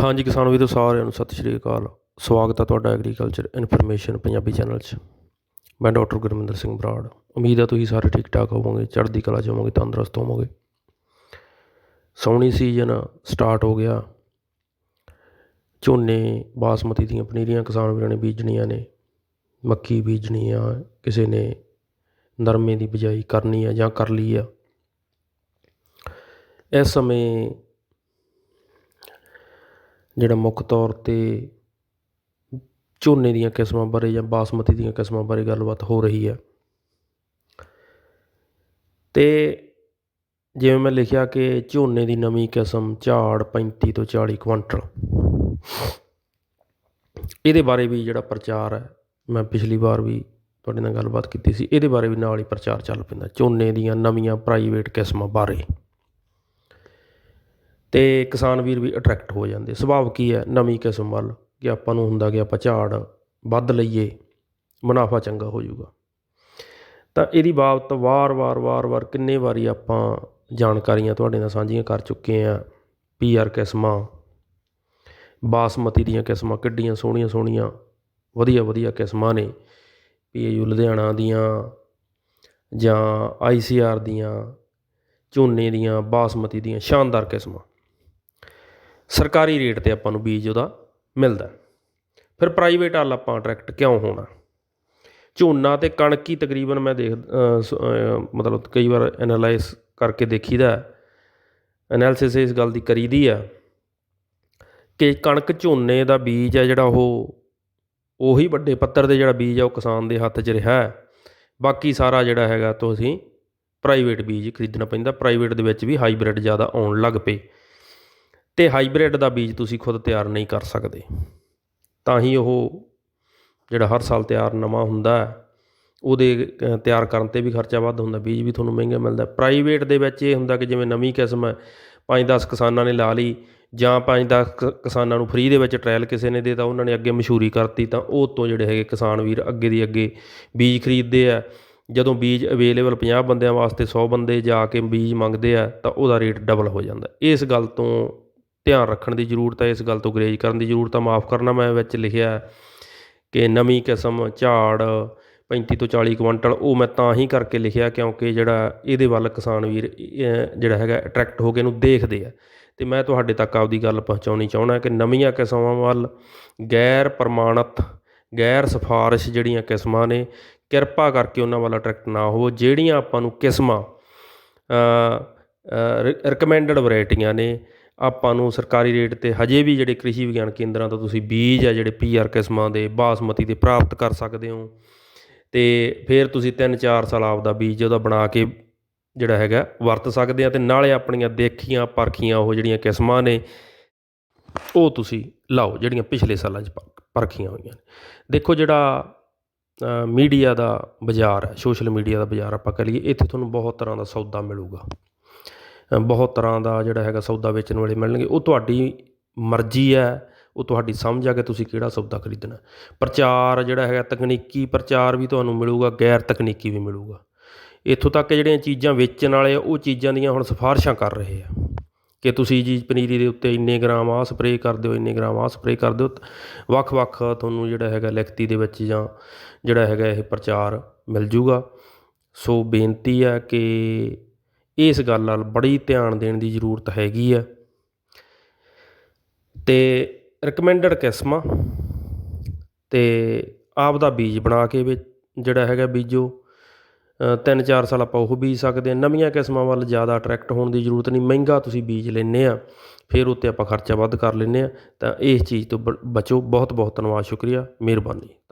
ਹਾਂਜੀ ਕਿਸਾਨ ਵੀਰੋ, ਸਾਰਿਆਂ ਨੂੰ ਸਤਿ ਸ਼੍ਰੀ ਅਕਾਲ। ਸਵਾਗਤ ਹੈ ਤੁਹਾਡਾ ਐਗਰੀਕਲਚਰ ਇਨਫੋਰਮੇਸ਼ਨ ਪੰਜਾਬੀ ਚੈਨਲ 'ਚ। ਮੈਂ ਡਾਕਟਰ ਗੁਰਮਿੰਦਰ ਸਿੰਘ ਬਰਾੜ। ਉਮੀਦ ਹੈ ਤੁਸੀਂ ਸਾਰੇ ਠੀਕ ਠਾਕ ਹੋਵੋਗੇ, ਚੜ੍ਹਦੀ ਕਲਾ 'ਚ ਹੋਵੋਗੇ, ਤੰਦਰੁਸਤ ਹੋਵੋਗੇ। ਸੌਣੀ ਸੀਜ਼ਨ ਸਟਾਰਟ ਹੋ ਗਿਆ। ਝੋਨੇ, ਬਾਸਮਤੀ ਦੀਆਂ ਪਨੀਰੀਆਂ ਕਿਸਾਨ ਵੀਰਾਂ ਨੇ ਬੀਜਣੀਆਂ ਨੇ। ਮੱਕੀ ਬੀਜਣੀ ਆ, ਕਿਸੇ ਨੇ ਨਰਮੇ ਦੀ ਬਿਜਾਈ ਕਰਨੀ ਆ ਜਾਂ ਕਰ ਲਈ ਆ। ਇਸ ਸਮੇਂ ਜਿਹੜਾ ਮੁੱਖ ਤੌਰ 'ਤੇ ਝੋਨੇ ਦੀਆਂ ਕਿਸਮਾਂ ਬਾਰੇ ਜਾਂ ਬਾਸਮਤੀ ਦੀਆਂ ਕਿਸਮਾਂ ਬਾਰੇ ਗੱਲਬਾਤ ਹੋ ਰਹੀ ਹੈ। ਅਤੇ ਜਿਵੇਂ ਮੈਂ ਲਿਖਿਆ ਕਿ ਝੋਨੇ ਦੀ ਨਵੀਂ ਕਿਸਮ ਝਾੜ 35 ਤੋਂ 40 ਕੁਇੰਟਲ। ਇਹਦੇ ਬਾਰੇ ਵੀ ਜਿਹੜਾ ਪ੍ਰਚਾਰ ਹੈ, ਮੈਂ ਪਿਛਲੀ ਵਾਰ ਵੀ ਤੁਹਾਡੇ ਨਾਲ ਗੱਲਬਾਤ ਕੀਤੀ ਸੀ, ਇਹਦੇ ਬਾਰੇ ਵੀ ਨਾਲ ਹੀ ਪ੍ਰਚਾਰ ਚੱਲ ਪੈਂਦਾ, ਝੋਨੇ ਦੀਆਂ ਨਵੀਆਂ ਪ੍ਰਾਈਵੇਟ ਕਿਸਮਾਂ ਬਾਰੇ। ਅਤੇ ਕਿਸਾਨ ਵੀਰ ਵੀ ਅਟਰੈਕਟ ਹੋ ਜਾਂਦੇ। ਸੁਭਾਵ ਕੀ ਹੈ? ਨਵੀਂ ਕਿਸਮ ਵੱਲ ਕਿ ਆਪਾਂ ਨੂੰ ਹੁੰਦਾ ਕਿ ਆਪਾਂ ਝਾੜ ਵੱਧ ਲਈਏ, ਮੁਨਾਫਾ ਚੰਗਾ ਹੋ ਜਾਊਗਾ। ਤਾਂ ਇਹਦੀ ਬਾਬਤ ਵਾਰ-ਵਾਰ ਵਾਰ-ਵਾਰ ਕਿੰਨੇ ਵਾਰੀ ਆਪਾਂ ਜਾਣਕਾਰੀਆਂ ਤੁਹਾਡੇ ਨਾਲ ਸਾਂਝੀਆਂ ਕਰ ਚੁੱਕੇ ਆ ਪੀਆਰ ਕਿਸਮਾਂ, ਬਾਸਮਤੀ ਦੀਆਂ ਕਿਸਮਾਂ, ਕਿੱਡੀਆਂ ਸੋਹਣੀਆਂ ਸੋਹਣੀਆਂ, ਵਧੀਆ ਵਧੀਆ ਕਿਸਮਾਂ ਨੇ। ਪੀਏਯੂ ਲੁਧਿਆਣਾ ਦੀਆਂ ਜਾਂ ਆਈਸੀਆਰ ਦੀਆਂ, ਝੋਨੇ ਦੀਆਂ, ਬਾਸਮਤੀ ਦੀਆਂ, ਸ਼ਾਨਦਾਰ ਕਿਸਮਾਂ। ਸਰਕਾਰੀ ਰੇਟ 'ਤੇ ਆਪਾਂ ਨੂੰ ਬੀਜ ਉਹਦਾ ਮਿਲਦਾ। ਫਿਰ ਪ੍ਰਾਈਵੇਟ ਵੱਲ ਆਪਾਂ ਅਟਰੈਕਟ ਕਿਉਂ ਹੋਣਾ? ਝੋਨਾ ਤੇ ਕਣਕ ਹੀ ਤਕਰੀਬਨ ਮੈਂ ਦੇਖ ਸ- ਮਤਲਬ ਕਈ ਵਾਰ ਐਨਾਲਾਈਜ਼ ਕਰਕੇ ਦੇਖੀਦਾ ਐਨਾਲਿਸਿਸ ਇਸ ਗੱਲ ਦੀ ਕਰੀਦੀ ਆ ਕਿ ਕਣਕ ਝੋਨੇ ਦਾ ਬੀਜ ਹੈ ਜਿਹੜਾ ਉਹ, ਉਹੀ ਵੱਡੇ ਪੱਤਰ ਦੇ ਜਿਹੜਾ ਬੀਜ ਆ ਉਹ ਕਿਸਾਨ ਦੇ ਹੱਥ 'ਚ ਰਿਹਾ ਬਾਕੀ ਸਾਰਾ ਜਿਹੜਾ ਹੈਗਾ ਤੁਸੀਂ ਪ੍ਰਾਈਵੇਟ ਬੀਜ ਖਰੀਦਣਾ ਪੈਂਦਾ। ਪ੍ਰਾਈਵੇਟ ਦੇ ਵਿੱਚ ਵੀ ਹਾਈਬ੍ਰਿਡ ਜ਼ਿਆਦਾ ਆਉਣ ਲੱਗ ਪਏ। ਅਤੇ ਹਾਈਬ੍ਰਿਡ ਦਾ ਬੀਜ ਤੁਸੀਂ ਖੁਦ ਤਿਆਰ ਨਹੀਂ ਕਰ ਸਕਦੇ। ਤਾਂ ਹੀ ਉਹ ਜਿਹੜਾ ਹਰ ਸਾਲ ਤਿਆਰ ਨਵਾਂ ਹੁੰਦਾ ਉਹਦੇ ਤਿਆਰ ਕਰਨ 'ਤੇ ਵੀ ਖਰਚਾ ਵੱਧ ਹੁੰਦਾ, ਬੀਜ ਵੀ ਤੁਹਾਨੂੰ ਮਹਿੰਗਾ ਮਿਲਦਾ। ਪ੍ਰਾਈਵੇਟ ਦੇ ਵਿੱਚ ਇਹ ਹੁੰਦਾ ਕਿ ਜਿਵੇਂ ਨਵੀਂ ਕਿਸਮ ਹੈ 5-10 ਕਿਸਾਨਾਂ ਨੇ ਲਾ ਲਈ, ਜਾਂ 5-10 ਕ- ਕਿਸਾਨਾਂ ਨੂੰ ਫ੍ਰੀ ਦੇ ਵਿੱਚ ਟ੍ਰਾਇਲ ਕਿਸੇ ਨੇ ਦੇ ਤਾਂ ਉਹਨਾਂ ਨੇ ਅੱਗੇ ਮਸ਼ਹੂਰੀ ਕਰਤੀ, ਤਾਂ ਉਹ ਤੋਂ ਜਿਹੜੇ ਹੈਗੇ ਕਿਸਾਨ ਵੀਰ ਅੱਗੇ ਦੀ ਅੱਗੇ ਬੀਜ ਖਰੀਦਦੇ ਆ। ਜਦੋਂ ਬੀਜ ਅਵੇਲੇਬਲ 50 ਬੰਦਿਆਂ ਵਾਸਤੇ 100 ਬੰਦੇ ਜਾ ਕੇ ਬੀਜ ਮੰਗਦੇ ਆ, ਤਾਂ ਉਹਦਾ ਰੇਟ ਡਬਲ ਹੋ ਜਾਂਦਾ। ਇਸ ਗੱਲ ਤੋਂ ਧਿਆਨ ਰੱਖਣ ਦੀ ਜ਼ਰੂਰਤ ਹੈ, ਇਸ ਗੱਲ ਤੋਂ ਗਰੇਜ ਕਰਨ ਦੀ ਜ਼ਰੂਰਤ ਹੈ। ਮਾਫ ਕਰਨਾ, ਮੈਂ ਵਿੱਚ ਲਿਖਿਆ ਕਿ ਨਵੀਂ ਕਿਸਮ ਝਾੜ 35 ਤੋਂ 40 ਕੁਇੰਟਲ, ਉਹ ਮੈਂ ਤਾਂ ਹੀ ਕਰਕੇ ਲਿਖਿਆ ਕਿਉਂਕਿ ਜਿਹੜਾ ਇਹਦੇ ਵੱਲ ਕਿਸਾਨ ਵੀਰ ਜਿਹੜਾ ਹੈਗਾ ਅਟਰੈਕਟ ਹੋ ਕੇ ਇਹਨੂੰ ਦੇਖਦੇ ਆ। ਤੇ ਮੈਂ ਤੁਹਾਡੇ ਤੱਕ ਆਪਦੀ ਗੱਲ ਪਹੁੰਚਾਉਣੀ ਚਾਹੁੰਦਾ ਕਿ ਨਵੀਆਂ ਕਿਸਮਾਂ ਵੱਲ ਗੈਰ ਪ੍ਰਮਾਣਿਤ, ਗੈਰ ਸਿਫਾਰਿਸ਼ ਜਿਹੜੀਆਂ ਕਿਸਮਾਂ ਨੇ, ਕਿਰਪਾ ਕਰਕੇ ਉਹਨਾਂ ਵੱਲ ਅਟਰੈਕਟ ਨਾ ਹੋਵੋ, ਜਿਹੜੀਆਂ ਆਪਾਂ ਨੂੰ ਕਿਸਮਾਂ ਰਿਕਮੈਂਡਡ ਵੈਰਾਈਟੀਆਂ ਨੇ ਆਪਾਂ ਨੂੰ ਸਰਕਾਰੀ ਰੇਟ ਤੇ ਹਜੇ ਵੀ ਜਿਹੜੇ ਕ੍ਰਿਸ਼ੀ ਵਿਗਿਆਨ ਕੇਂਦਰਾਂ ਤੋਂ ਤੁਸੀਂ ਬੀਜ ਆ ਜਿਹੜੇ ਪੀਆਰ ਕਿਸਮਾਂ ਦੇ, ਬਾਸਮਤੀ ਦੇ ਪ੍ਰਾਪਤ ਕਰ ਸਕਦੇ ਹੋ। ਤੇ ਫਿਰ ਤੁਸੀਂ 3-4 ਸਾਲ ਆਪਦਾ ਬੀਜ ਉਹਦਾ ਬਣਾ ਕੇ ਜਿਹੜਾ ਹੈਗਾ ਵਰਤ ਸਕਦੇ ਆ ਤੇ ਨਾਲੇ ਆਪਣੀਆਂ ਦੇਖੀਆਂ, ਪਰਖੀਆਂ ਉਹ ਜਿਹੜੀਆਂ ਕਿਸਮਾਂ ਨੇ, ਉਹ ਤੁਸੀਂ ਲਾਓ ਜਿਹੜੀਆਂ ਪਿਛਲੇ ਸਾਲਾਂ 'ਚ ਪਰ- ਪਰਖੀਆਂ ਹੋਈਆਂ ਨੇ। ਦੇਖੋ ਜਿਹੜਾ ਮੀਡੀਆ ਦਾ ਬਾਜ਼ਾਰ ਹੈ, ਸੋਸ਼ਲ ਮੀਡੀਆ ਦਾ ਬਾਜ਼ਾਰ ਆਪਾਂ ਕਹ ਲਈਏ, ਇੱਥੇ ਤੁਹਾਨੂੰ ਬਹੁਤ ਤਰ੍ਹਾਂ ਦਾ ਸੌਦਾ ਮਿਲੂਗਾ। ਬਹੁਤ ਤਰ੍ਹਾਂ ਦਾ ਜਿਹੜਾ ਹੈਗਾ ਸੌਦਾ ਵੇਚਣ ਵਾਲੇ ਮਿਲਣਗੇ। ਉਹ ਤੁਹਾਡੀ ਮਰਜ਼ੀ ਹੈ, ਉਹ ਤੁਹਾਡੀ ਸਮਝ ਆ ਕਿ ਤੁਸੀਂ ਕਿਹੜਾ ਸੌਦਾ ਖਰੀਦਣਾ। ਪ੍ਰਚਾਰ ਜਿਹੜਾ ਹੈਗਾ, ਤਕਨੀਕੀ ਪ੍ਰਚਾਰ ਵੀ ਤੁਹਾਨੂੰ ਮਿਲੂਗਾ, ਗੈਰ ਤਕਨੀਕੀ ਵੀ ਮਿਲੂਗਾ। ਇੱਥੋਂ ਤੱਕ ਕਿ ਜਿਹੜੀਆਂ ਚੀਜ਼ਾਂ ਵੇਚਣ ਵਾਲੇ ਆ, ਉਹ ਚੀਜ਼ਾਂ ਦੀਆਂ ਹੁਣ ਸਿਫਾਰਿਸ਼ਾਂ ਕਰ ਰਹੇ ਆ। ਕਿ ਤੁਸੀਂ ਜੀ ਪਨੀਰੀ ਦੇ ਉੱਤੇ ਇੰਨੇ ਗ੍ਰਾਮ ਆਹ ਸਪਰੇਅ ਕਰ ਦਿਓ, ਇੰਨੇ ਗ੍ਰਾਮ ਆਹ ਸਪਰੇਅ ਕਰ ਦਿਓ ਵੱਖ-ਵੱਖ ਤੁਹਾਨੂੰ ਜਿਹੜਾ ਹੈਗਾ ਲਿਖਤੀ ਦੇ ਵਿੱਚ ਜਾਂ ਜਿਹੜਾ ਹੈਗਾ ਇਹ ਪ੍ਰਚਾਰ ਮਿਲ ਜੂਗਾ। ਸੋ ਬੇਨਤੀ ਆ ਕਿ ਇਸ ਗੱਲ ਨਾਲ ਬੜੀ ਧਿਆਨ ਦੇਣ ਦੀ ਜ਼ਰੂਰਤ ਹੈਗੀ ਆ। ਅਤੇ ਰਿਕਮੈਂਡਡ ਕਿਸਮਾਂ ਅਤੇ ਆਪ ਦਾ ਬੀਜ ਬਣਾ ਕੇ ਵਿੱਚ ਜਿਹੜਾ ਹੈਗਾ ਬੀਜੋ। ਤਿੰਨ ਚਾਰ ਸਾਲ ਆਪਾਂ ਉਹ ਬੀਜ ਸਕਦੇ ਹਾਂ। ਨਵੀਆਂ ਕਿਸਮਾਂ ਵੱਲ ਜ਼ਿਆਦਾ ਅਟਰੈਕਟ ਹੋਣ ਦੀ ਜ਼ਰੂਰਤ ਨਹੀਂ। ਮਹਿੰਗਾ ਤੁਸੀਂ ਬੀਜ ਲੈਂਦੇ ਆ, ਫਿਰ ਉੱਤੇ ਆਪਾਂ ਖਰਚਾ ਵੱਧ ਕਰ ਲੈਂਦੇ ਆ। ਤਾਂ ਇਸ ਚੀਜ਼ ਤੋਂ ਬ- ਬਚੋ। ਬਹੁਤ ਬਹੁਤ ਧੰਨਵਾਦ, ਸ਼ੁਕਰੀਆ। ਮਿਹਰਬਾਨੀ।